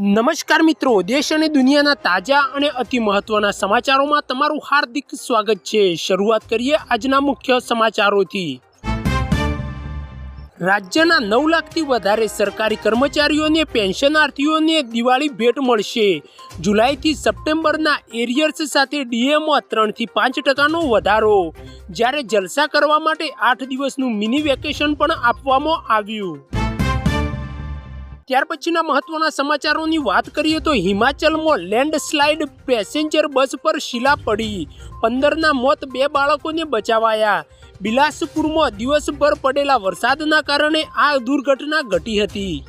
નમસ્કાર મિત્રો, દેશ અને દુનિયાના તાજા અને અતિ મહત્વના સમાચારોમાં તમારું હાર્દિક સ્વાગત છે. શરૂઆત કરીએ આજના મુખ્ય સમાચારોથી. રાજ્યના નવ લાખથી વધારે સરકારી કર્મચારીઓને, પેન્શનાર્થીઓને દિવાળી ભેટ મળશે. જુલાઈથી સપ્ટેમ્બરના એરિયર્સ સાથે ડીએમાં ત્રણથી પાંચ ટકાનો વધારો. જ્યારે જલસા કરવા માટે આઠ દિવસનું મિની વેકેશન પણ આપવામાં આવ્યું. ત્યાર પછીના મહત્વના સમાચારોની વાત કરીએ તો હિમાચલમાં લેન્ડસ્લાઇડ પેસેન્જર બસ પર શિલા પડી. પંદરના મોત બે બાળકોને બચાવાયા. બિલાસપુરમાં દિવસભર પડેલા વરસાદના કારણે આ દુર્ઘટના ઘટી હતી.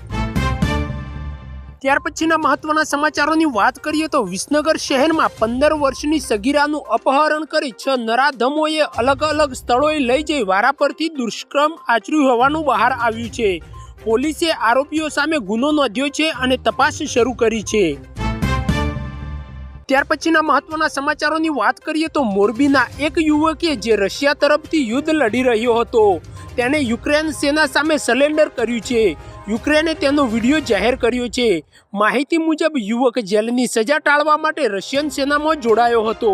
ત્યાર પછીના મહત્વના સમાચારોની વાત કરીએ તો વિસનગર શહેરમાં પંદર વર્ષની સગીરાનું અપહરણ કરી છ નરાધમોએ અલગ અલગ સ્થળોએ લઈ જઈ વારા પરથી દુષ્કર્મ આચર્યું હોવાનું બહાર આવ્યું છે. પોલીસે આરોપીઓ સામે ગુનો નોંધ્યો છે અને તપાસ શરૂ કરી છે. ત્યાર પછીના મહત્વના સમાચારોની વાત કરીએ તો મોરબીના એક યુવકે જે રશિયા તરફથી યુદ્ધ લડી રહ્યો હતો, તેણે યુક્રેન સેના સામે સરેન્ડર કર્યું છે. યુક્રેને તેનો વીડિયો જાહેર કર્યો છે. માહિતી મુજબ યુવક જેલની સજા ટાળવા માટે રશિયન સેનામાં જોડાયો હતો.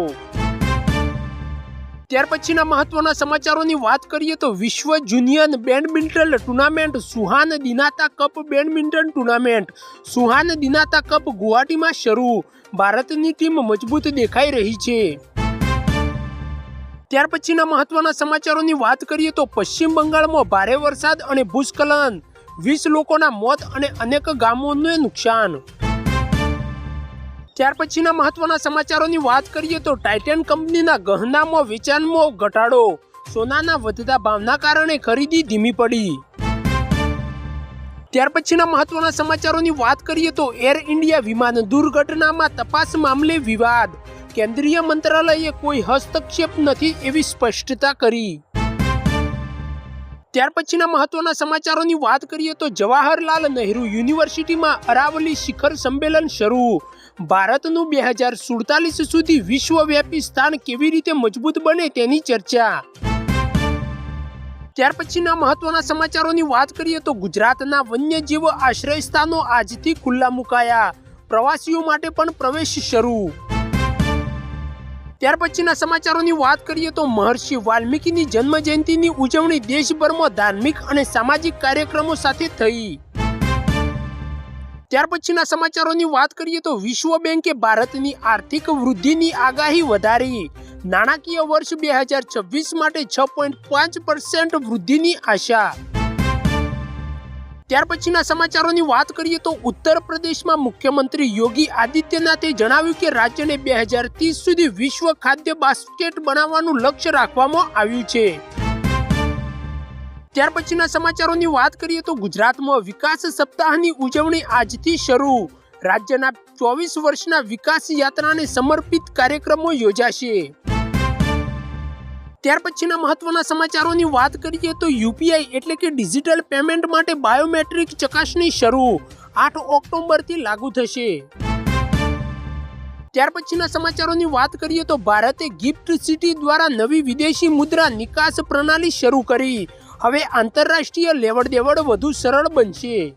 ત્યાર પછીના મહત્વના સમાચારોની વાત કરીએ તો વિશ્વ junior badminton tournament Suhandinata cup badminton tournament. Suhandinata cup ગુવાહાટીમાં શરૂ. ભારતની ટીમ મજબૂત દેખાઈ રહી છે. ત્યાર પછીના મહત્વના સમાચારોની વાત કરીએ તો પશ્ચિમ બંગાળમાં ભારે વરસાદ અને ભૂસ્ખલન. વીસ લોકોના મોત અને અનેક ગામોને નુકસાન. ત્યાર પછીના મહત્વના સમાચારોની વાત કરીએ તો ટાઇટન કંપનીના ગહનામાં વેચાણમાં ઘટાડો. સોનાના વધતા ભાવના કારણે ખરીદી ધીમી પડી. ત્યાર પછીના મહત્વના સમાચારોની વાત કરીએ તો એર ઇન્ડિયા વિમાન દુર્ઘટનામાં તપાસ મામલે વિવાદ. કેન્દ્રીય મંત્રાલયે કોઈ હસ્તક્ષેપ નથી એવી સ્પષ્ટતા કરી. ત્યાર પછીના મહત્વના સમાચારોની વાત કરીએ તો જવાહરલાલ નહેરુ યુનિવર્સિટીમાં અરાવલી શિખર સંમેલન શરૂ. ભારતનું બે હજાર સુડતાલીસ સુધી વિશ્વવ્યાપી સ્થાન કેવી રીતે મજબૂત બને તેની ચર્ચા. ત્યાર પછીના મહત્વના સમાચારોની વાત કરીએ તો ગુજરાતના વન્યજીવ આશ્રય સ્થાનો આજથી ખુલ્લા મુકાયા. પ્રવાસીઓ માટે પણ પ્રવેશ શરૂ. ત્યાર પછીના સમાચારોની વાત કરીએ તો મહર્ષિ વાલ્મીકીની જન્મ જયંતિની ઉજવણી દેશભરમાં ધાર્મિક અને સામાજિક કાર્યક્રમો સાથે થઈ. ત્યાર પછીના સમાચારોની વાત કરીએ તો વિશ્વ બેંકે ભારતની આર્થિક વૃદ્ધિની આગાહી વધારી. નાણાકીય વર્ષ બે હજાર છવ્વીસ માટે છ પોઈન્ટ પાંચ પર્સન્ટ વૃદ્ધિની આશા. ત્યાર પછીના સમાચારોની વાત કરીએ તો ઉત્તર પ્રદેશમાં મુખ્યમંત્રી યોગી આદિત્યનાથે જણાવ્યું કે રાજ્યને બે હજાર ત્રીસ સુધી વિશ્વ ખાદ્ય બાસ્કેટ બનાવવાનું લક્ષ્ય રાખવામાં આવ્યું છે. ત્યાર પછીના સમાચારોની વાત કરીએ તો ગુજરાતમાં વિકાસ સપ્તાહની ઉજવણી આજથી શરૂ. રાજ્યના ચોવીસ વર્ષના વિકાસ યાત્રાને સમર્પિત કાર્યક્રમો યોજાશે. ત્યાર પછીના મહત્વના સમાચારોની વાત કરીએ તો યુપીઆઈ એટલે કે ડિજિટલ પેમેન્ટ માટે બાયોમેટ્રિક ચકાસણી શરૂ. આઠ ઓક્ટોબરથી લાગુ થશે. ત્યાર પછીના સમાચારોની વાત કરીએ તો ભારતે ગિફ્ટ સિટી દ્વારા નવી વિદેશી મુદ્રા નિકાસ પ્રણાલી શરૂ કરી. હવે આંતરરાષ્ટ્રીય લેવડ દેવડ વધુ સરળ બનશે.